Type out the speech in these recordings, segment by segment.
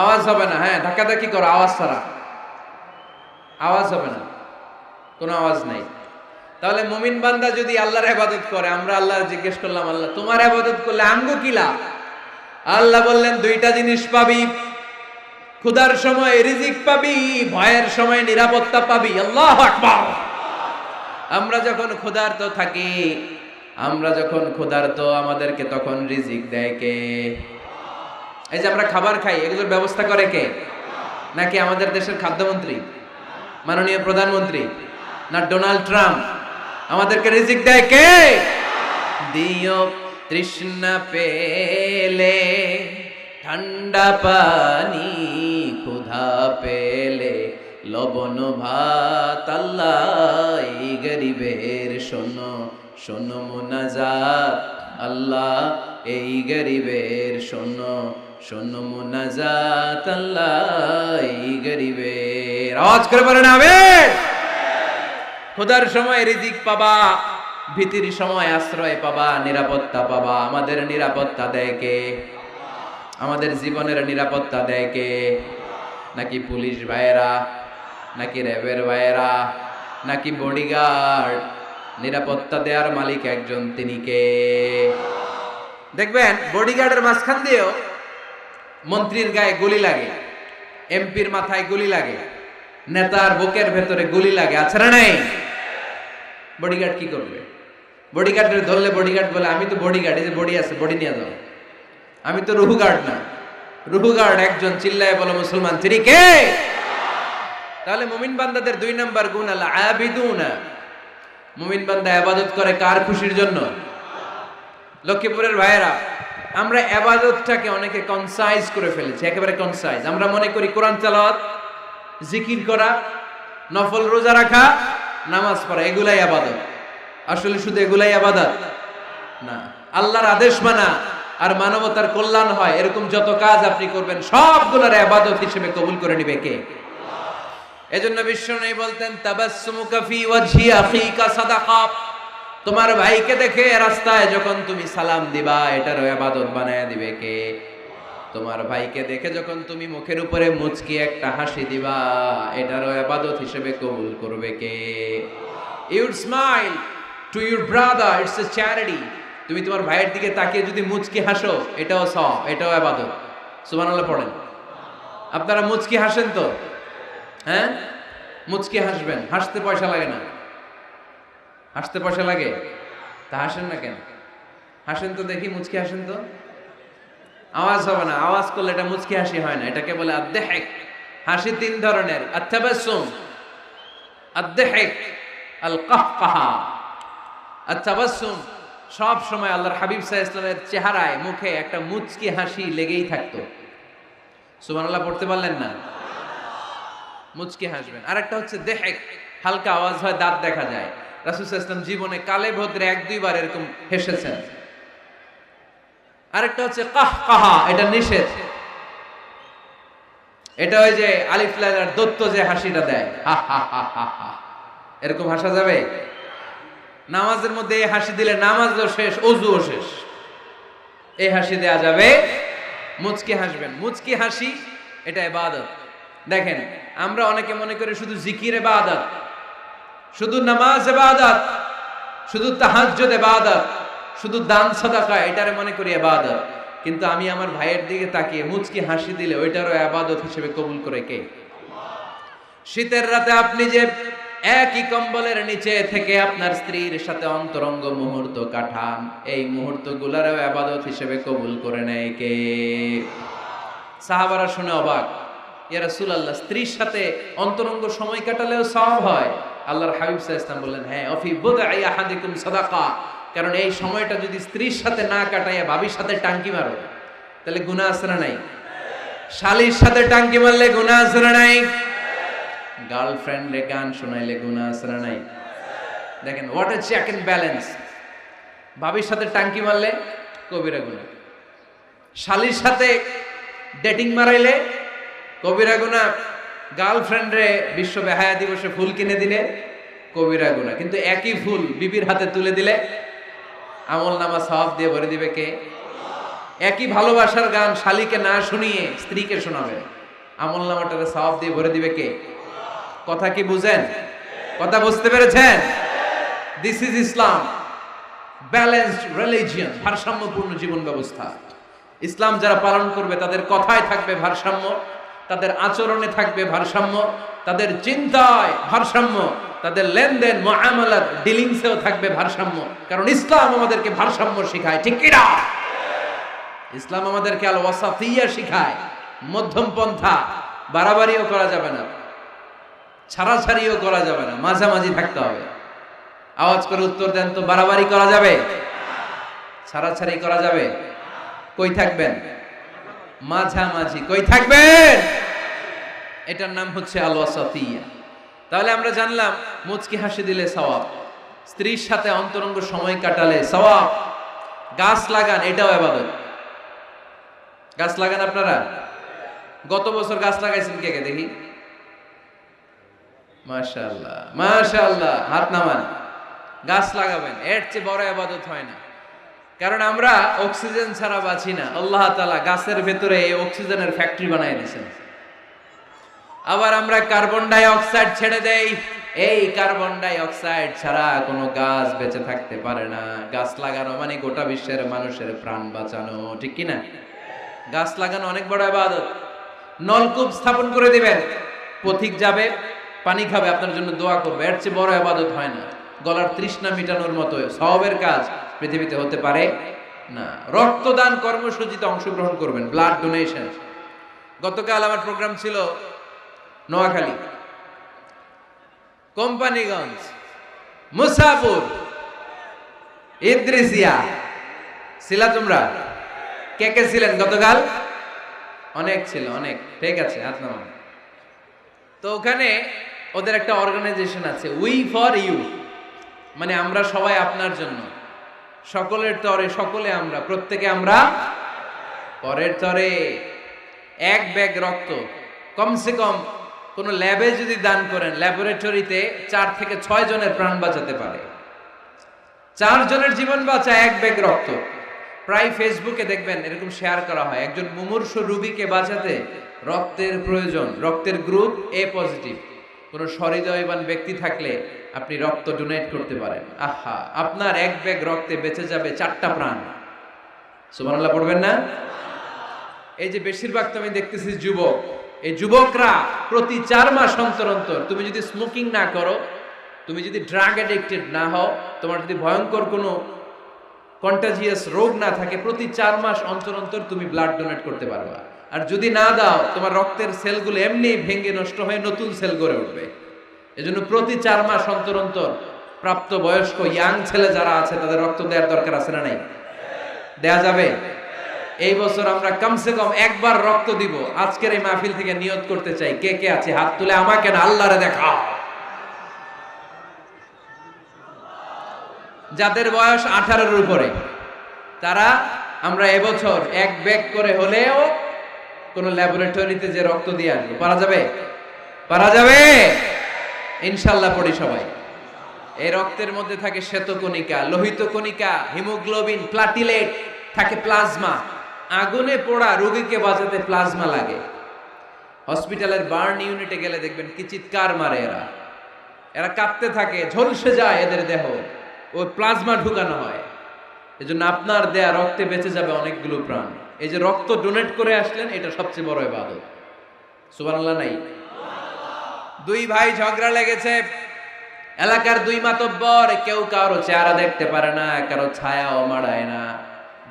আওয়াজ হবে না হ্যাঁ ধাক্কাধাক্কি করো, আওয়াজ ছাড়া। আওয়াজ হবে না, কোনো আওয়াজ নাই। তাহলে মুমিন বান্দা যদি আল্লাহর ইবাদত করে, আমরা আল্লাহ জিজ্ঞেস করলাম, আল্লাহ, তোমার ইবাদত করলে আমগো কি লাভ? আল্লাহ বললেন, দুইটা জিনিস পাবি, ক্ষুধার সময় রিজিক পাবি, ভয়ের সময় নিরাপত্তা পাবি। আল্লাহ আমরা যখন ক্ষুধার্ত থাকি, আমরা যখন ক্ষুধার্ত, আমাদেরকে তখন রিজিক দেয় কে? এই যে আমরা খাবার খাই, এগুলোর ব্যবস্থা করে কে? নাকি আমাদের দেশের খাদ্যমন্ত্রী? মাননীয় প্রধানমন্ত্রী? না ডোনাল্ড ট্রাম্প? আমাদেরকে রিজিক দেয় কে? দিও তৃষ্ণা পেলে, ঠান্ডা পানি ক্ষুধা পেলে, লবণ ভাত গরিবের শোনো শোনো মোনাজাত আল্লাহ এই গরিবের শোনো। শোনো মোনাজাত আল্লাহ গরিবের আওয়াজ করে বলেন খোদার সময় রিজিক পাবা, ভীতির সময় আশ্রয় পাবা, নিরাপত্তা পাবা, আমাদের নিরাপত্তা দেয় কে? আমাদের জীবনের নিরাপত্তা দেয় কে? নাকি পুলিশ ভাইয়েরা, নাকি র্যাবের ভাইয়েরা, নাকি বডিগার্ড? নিরাপত্তা দেওয়ার মালিক একজন, তিনি কে? দেখবেন, বডিগার্ডের মাঝখান দিয়েও মন্ত্রীর গায়ে গুলি লাগে, এমপির মাথায় গুলি লাগে, নেতার বুকের ভেতরে গুলি লাগে, আছে না নাই? বডিগার্ড কি করবে? বডিগার্ডের ধরলে বডিগার্ড বলে, আমি তো বডিগার্ড এই যে বডি আছে বডি নিয়ে যাও। আমি তো রুহু গার্ড না। রুহু গার্ড একজন চিল্লায় বলো, মুসলমান, তিনি কে? তাহলে মুমিন বান্দাদের দুই নাম্বার গুণ আল্লাহ আবিদুনা। মুমিন বান্দা আবাদত করে কার খুশির জন্য? লক্ষ্মীপুরের ভাইয়েরা। আমরা আবাদতটাকে অনেকে কনসাইজ করে ফেলেছি, একেবারে কনসাইজ আমরা মনে করি কোরআন চালাওয়াত জিকির করা, নফল রোজা রাখা, নামাজ পড়া, এগুলাই আবাদত। আসলে শুধু এগুলাই আবাদত? না। আল্লাহর আদেশ মানা, আর মানবতার কল্যাণ হয়, এরকম যত কাজ আপনি করবেন, সবগুলোর আবাদত হিসেবে কবুল করে নিবে কে? এজন্য বিশ্ব নেই বলতেন, তাবাসসুমুকা ফি ওয়াজহি আখিকা সাদাকা। তোমার ভাইকে দেখে রাস্তায় যখন তুমি সালাম দিবা, এটারও ইবাদত বানায় দিবে কে? তোমার ভাইকে দেখে যখন তুমি মুখের উপরে মুচকি একটা হাসি দিবা, এটারও ইবাদত হিসেবে কবুল করবে কে? You'd smile to your brother it's a charity তুমি তোমার ভাইয়ের দিকে তাকিয়ে যদি মুচকি হাসো, এটাও সব এটাও ইবাদত সুবহানাল্লাহ পড়েন। আপনারা মুচকি হাসেন তো? হ্যাঁ? মুচকি হাসবেন, হাসতে পয়সা লাগে না। হাসতে পয়সা লাগে। তা হাসেন না কেন? হাসেন তো দেখি মুচকি হাসেন তো? আওয়াজ হবে না, আওয়াজ করলে এটা মুচকি হাসি হয় না, এটাকে বলে আদ্দেহেক। হাসি তিন ধরনের আত্তাবাসুম আদ্দেহেক আল কাহকাহা আত্তাবাসুম সব সময় আল্লাহর হাবিব সাহা ইসলামের চেহারায়, মুখে একটা মুচকি হাসি লেগেই থাকতো। সুবহানাল্লাহ, পড়তে পারলেন না? মুচকি হাসবেন। আরেকটা হচ্ছে দেহেক, হালকা আওয়াজ হয়, দাঁত দেখা যায়। রাসুল জীবনে কালে ভদ্রে এক দুইবার এরকম হেসেছেন। আরেকটা হচ্ছে কাহ কাহা এটা নিষেধ। এটা ওই যে আলিফ লাইলার দত্ত যে হাসিটা দেয়। এরকম হাসা যাবে? নামাজের মধ্যে এই হাসি দিলে নামাজও শেষ, অজুও শেষ। এই হাসি দেয়া যাবে? মুচকি হাসবেন। মুচকি হাসি, এটা ইবাদত। দেখেন, আমরা অনেকে মনে করি শুধু জিকির ইবাদত। শুধু নামাজ ইবাদত শুধু তাহাজ্জুদ ইবাদত শুধু দান সাদাকা, এটারে মনে করি এবাদত। কিন্তু আমি আমার ভাইয়ের দিকে তাকিয়ে মুচকি হাসি দিলে ওইটারও ইবাদত হিসেবে কবুল করে কে? শীতের রাতে আপনি যে একই কম্বলের নিচে থেকে আপনার স্ত্রীর সাথে অন্তরঙ্গ মুহূর্ত কাটান, এই মুহূর্তগুলোরও আবাদত হিসেবে কবুল করে নেয় কে? সাহাবারা শুনে অবাক, ইয়া সুলাল্লাহ স্ত্রীর সাথে অন্তরঙ্গ সময় কাটালেও সওয়াব হয়? আল্লাহর হাবিব সাল্লাল্লাহু আলাইহি বললেন হ্যাঁ অফি বুদআই আহাদিকুম সাদাকা। কারণ এই সময়টা যদি স্ত্রীর সাথে না কাটাইয়া ভাবির সাথে টাঙ্কি মারো, তাহলে গুনাহ আছে না নাই? শালির সাথে টাঙ্কি মারলে গুনাহ আছে না নাই? গার্লফ্রেন্ডে গান শোনাইলে গুনাহ আছে না নাই? দেখেন what a check and balance ভাবির সাথে টাঙ্কি মারলে কবিরা গুনাহ। শালির সাথে ডেটিং মারাইলে কবিরা গুনাহ। গার্লফ্রেন্ডরে বিশ্ব বেহায়া দিবসে ফুল কিনে দিলে কবিরা গুনাহ কিন্তু একই ফুল বিবির হাতে তুলে দিলে আমল নামা সওয়াব দিয়ে ভরে দিবে কে? একই ভালোবাসার গান শালিকে না শুনিয়ে স্ত্রীকে শোনাবে। আমল নামাটারে সওয়াব দিয়ে ভরে দিবে কে? কথা কি বুঝেন? কথা বুঝতে পেরেছেন? This is Islam balanced religion ভারসাম্যপূর্ণ জীবন ব্যবস্থা। ইসলাম যারা পালন করবে, তাদের কথায় থাকবে ভারসাম্য। তাদের আচরণে থাকবে ভারসাম্য, তাদের চিন্তায় ভারসাম্য, তাদের লেনদেন মুআমালাত ডিলিংসেও থাকবে ভারসাম্য। কারণ ইসলাম আমাদেরকে ভারসাম্য শেখায়, ঠিক কি না? ইসলাম আমাদেরকে আল ওয়াসাফিয়া শিখায়, মধ্যম পন্থা, বাড়াবাড়িও করা যাবে না, ছাড়াছাড়িও করা যাবে না, মাঝামাঝি থাকতে হবে। আওয়াজ করে উত্তর দেন তো, বাড়াবাড়ি করা যাবে? ছাড়াছাড়ি করা যাবে? কই থাকবেন? মাঝামাঝি। কই থাকবেন? এটার নাম হচ্ছে আল ওয়াসাফিয়া তাহলে আমরা জানলাম, মুচকি হাসি দিলে সওয়াব। স্ত্রীর সাথে অন্তরঙ্গ সময় কাটালে সওয়াব। গাছ লাগান, এটাও আবাদত। গাছ লাগান আপনারা? গত বছর গাছ লাগাইছেন কে কে দেখি? মাশাআল্লাহ মাশাআল্লাহ, হাত নামান। গাছ লাগাবেন, এর চেয়ে বড় আবাদত হয় না। কারণ আমরা অক্সিজেন ছাড়া বাঁচি না। আল্লাহ তাআলা গাছের ভেতরে এই অক্সিজেনের ফ্যাক্টরি বানাই দিয়েছেন। আবার আমরা কার্বন ডাই অক্সাইড ছেড়ে দেই। এই কার্বন ডাই অক্সাইড ছাড়া কোনো গাছ বেঁচে থাকতে পারে না। গাছ লাগানো মানে গোটা বিশ্বের মানুষের প্রাণ বাঁচানো, ঠিক কি না গাছ লাগানো অনেক বড় আবাদত। নলকূপ স্থাপন করে দিবেন, পথিক যাবে, পানি খাবে, আপনার জন্য দোয়া করবে। এর চেয়ে বড় আবাদত হয় না। গলার তৃষ্ণা মিটানোর মতো সবের কাজ। পৃথিবীতে হতে পারে না। রক্তদান কর্মসূচিতে অংশগ্রহণ করবেন ব্লাড ডোনেশন গতকাল আমার প্রোগ্রাম ছিল নোয়াখালী, কোম্পানিগঞ্জ মুসাপুর ইদ্রিসিয়া ছিলা তোমরা কে কে ছিলেন গতকাল? অনেক ছিল, অনেক। ঠিক আছে, হাত তো ওখানে ওদের একটা অর্গানাইজেশন আছে উই ফর ইউ মানে আমরা সবাই আপনার জন্য। সকলের তরে সকলে আমরা, প্রত্যেকে আমরা পরের তরে এক ব্যাগ রক্ত। কমসে কম কোন ল্যাবে যদি দান করেন, ল্যাবরেটরিতে চার থেকে ছয় জনের প্রাণ বাঁচাতে পারে। চার জনের জীবন বাঁচা এক ব্যাগ রক্ত। প্রায় ফেসবুকে দেখবেন, এরকম শেয়ার করা হয়, একজন মুমূর্ষ রুগীকে বাঁচাতে রক্তের প্রয়োজন, রক্তের গ্রুপ এ পজিটিভ কোনো সহৃদয়বান ব্যক্তি থাকলে আপনি রক্ত ডোনেট করতে পারেন। আহা, আপনার এক ব্যাগ রক্তে বেঁচে যাবে চারটা প্রাণ। সুবহানাল্লাহ পড়বেন না? এই যে বেশিরভাগ তো আমি দেখতেছি যুবক। এই যুবকরা প্রতি চার মাস অন্তর অন্তর, তুমি যদি স্মোকিং না করো, তুমি যদি ড্রাগ অ্যাডিক্টেড না হও, তোমার যদি ভয়ঙ্কর কোনো কন্টাজিয়াস রোগ না থাকে, প্রতি চার মাস অন্তর অন্তর তুমি ব্লাড ডোনেট করতে পারবা। আর যদি না দাও, তোমার রক্তের সেলগুলো এমনি ভেঙে নষ্ট হয়ে নতুন সেল গড়ে উঠবে। এজন্য প্রতি চার মাস অন্তর অন্তর প্রাপ্ত বয়স্ক ইয়াং ছেলে যারা আছে, তাদের রক্ত দেওয়ার দরকার আছে না নাই? দেয়া যাবে? এই বছর আমরা কমসে কম একবার রক্ত দিব। আজকের এই মাহফিল থেকে নিয়ত করতে চাই, কে কে আছে? হাত তুলে আমাকে না, আল্লাহরে দেখা যাদের বয়স আঠারোর উপরে, তারা আমরা এবছর এক ব্যাগ করে হলেও কোন ল্যাবরেটরিতে যে রক্ত দিয়ে আসব, পারা যাবে? পারা যাবে? ইনশাল্লাহ পড়ি সবাই। এই রক্তের মধ্যে থাকে শ্বেতকণিকা লোহিত কণিকা হিমোগ্লোবিন, প্লাটিলেট, থাকে প্লাজমা। আগুনে পোড়া রোগীকে বাঁচাতে প্লাজমা লাগে। হসপিটালের বার্ন ইউনিটে গেলে দেখবেন কি চিৎকার মারে এরা। এরা কাঁপতে থাকে, ঝলসে যায় এদের দেহ। ওই প্লাজমা ঢুকানো হয়। এজন্য আপনার দেয়া রক্তে বেঁচে যাবে অনেকগুলো প্রাণ। এই যে রক্ত ডোনেট করে আসলেন, এটা সবচেয়ে বড় ইবাদত। সুবহানাল্লাহ, নাই? দুই ভাই ঝগড়া লেগেছে। এলাকার দুই মাতব্বর, কেউ কারও চেহারা দেখতে পারে না, কারও ছায়াও মাড়ায় না।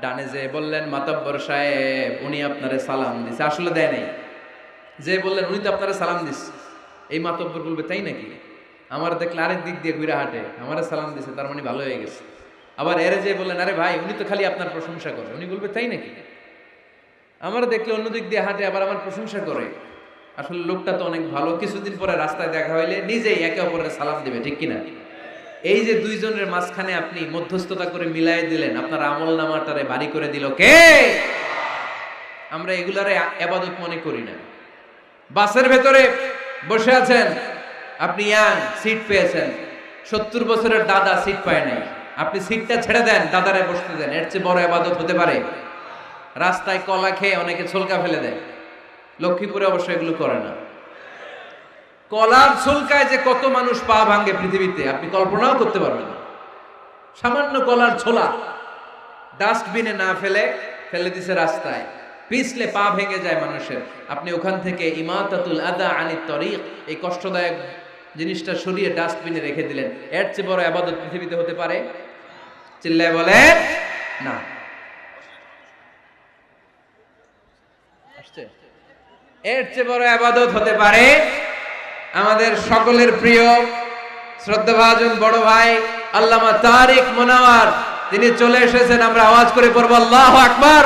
ডানে যে বললেন, মাতব্বর সাহেব, উনি আপনারে সালাম দিছে। আসলে দেয় নাই। যে বললেন, উনি তো আপনারে সালাম দিস এই মাতব্বর বলবে, তাই নাকি? আমার দেখলে আরেক দিক দিয়ে ঘুরে হাঁটে, আমারে সালাম দিছে, তার মানে ভালো হয়ে গেছে। আবার এরে যে বললেন, আরে ভাই, উনি তো খালি আপনার প্রশংসা করে। উনি বলবে, তাই নাকি? আমার দেখলে অন্য দিক দিয়ে হাঁটে, আবার আমার প্রশংসা করে। আসলে লোকটা তো অনেক ভালো। কিছুদিন পরে রাস্তায় দেখা হইলে নিজেই একে অপরের সালাম দিবে, ঠিক কিনা? এই যে দুইজনের মাঝখানে আপনি মধ্যস্থতা করে মিলাই দিলেন, আপনার আমল নামাটারে বাড়ি করে দিল কে? আমরা এগুলারে আবাদত মনে করি না। বাসের ভেতরে বসে আছেন, আপনি ইয়াং, সিট পেয়েছেন। সত্তর বছরের দাদা সিট পায় নাই। আপনি সিটটা ছেড়ে দেন, দাদারে বসতে দেন, এর চেয়ে বড় আবাদত হতে পারে। রাস্তায় কলা খেয়ে অনেকে ছলকা ফেলে দেয়। লক্ষ্মীপুরে অবশ্য এগুলো করে না। কলার ছলকায় যে কত মানুষ পা ভাঙে পৃথিবীতে, আপনি কল্পনাও করতে পারবেন সামান্য কলার ছোলা ডাস্টবিনে না ফেলে ফেলে দিছে রাস্তায়। পিছলে পা ভেঙে যায় মানুষের। আপনি ওখান থেকে ইমাতাতুল আদা আনি তরিক, এই কষ্টদায়ক জিনিসটা সরিয়ে ডাস্টবিনে রেখে দিলেন। এর চেয়ে বড় আবাদত পৃথিবীতে হতে পারে? চিল্লায় বলে না। এর চেয়ে বড় আবাদত হতে পারে আমাদের সকলের প্রিয়, শ্রদ্ধাভাজন বড় ভাই আল্লামা তারিক মোনাওয়ার। তিনি চলে এসেছেন, আমরা আওয়াজ করে পড়ব আল্লাহ আকবার।